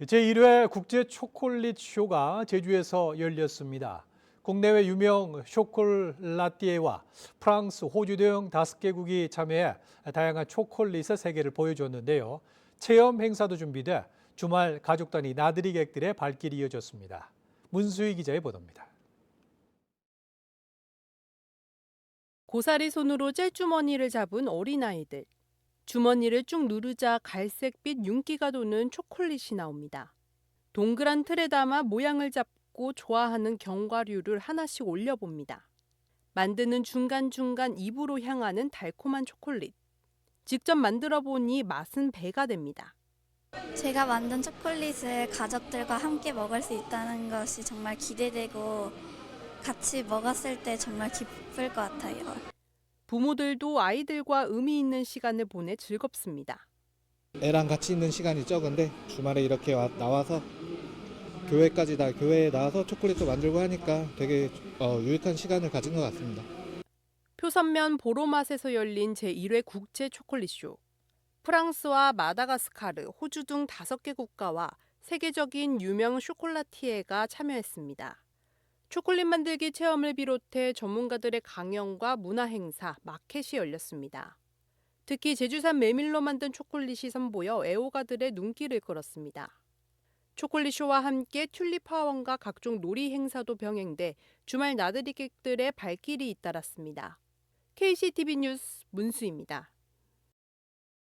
제1회 국제 초콜릿 쇼가 제주에서 열렸습니다. 국내외 유명 쇼콜라띠에와 프랑스, 호주 등 다섯 개국이 참여해 다양한 초콜릿의 세계를 보여줬는데요. 체험 행사도 준비돼 주말 가족 단위 나들이 객들의 발길이 이어졌습니다. 문수희 기자의 보도입니다. 고사리 손으로 젤주머니를 잡은 어린아이들. 주머니를 쭉 누르자 갈색빛 윤기가 도는 초콜릿이 나옵니다. 동그란 틀에 담아 모양을 잡고 좋아하는 견과류를 하나씩 올려봅니다. 만드는 중간중간 입으로 향하는 달콤한 초콜릿. 직접 만들어 보니 맛은 배가 됩니다. 제가 만든 초콜릿을 가족들과 함께 먹을 수 있다는 것이 정말 기대되고 같이 먹었을 때 정말 기쁠 것 같아요. 부모들도 아이들과 의미 있는 시간을 보내 즐겁습니다. 애랑 같이 있는 시간이 적은데 주말에 이렇게 와- 나와서 교회까지 다 교회에 나와서 초콜릿도 만들고 하니까 되게 어, 유익한 시간을 가진 것 같습니다. 표선면 보로맛에서 열린 제1회 국제 초콜릿쇼. 프랑스와 마다가스카르, 호주 등 다섯 개 국가와 세계적인 유명 쇼콜라티에가 참여했습니다. 초콜릿 만들기 체험을 비롯해 전문가들의 강연과 문화 행사, 마켓이 열렸습니다. 특히 제주산 메밀로 만든 초콜릿이 선보여 애호가들의 눈길을 끌었습니다. 초콜릿쇼와 함께 튤립 하원과 각종 놀이 행사도 병행돼 주말 나들이객들의 발길이 잇따랐습니다. KCTV 뉴스 문수입니다.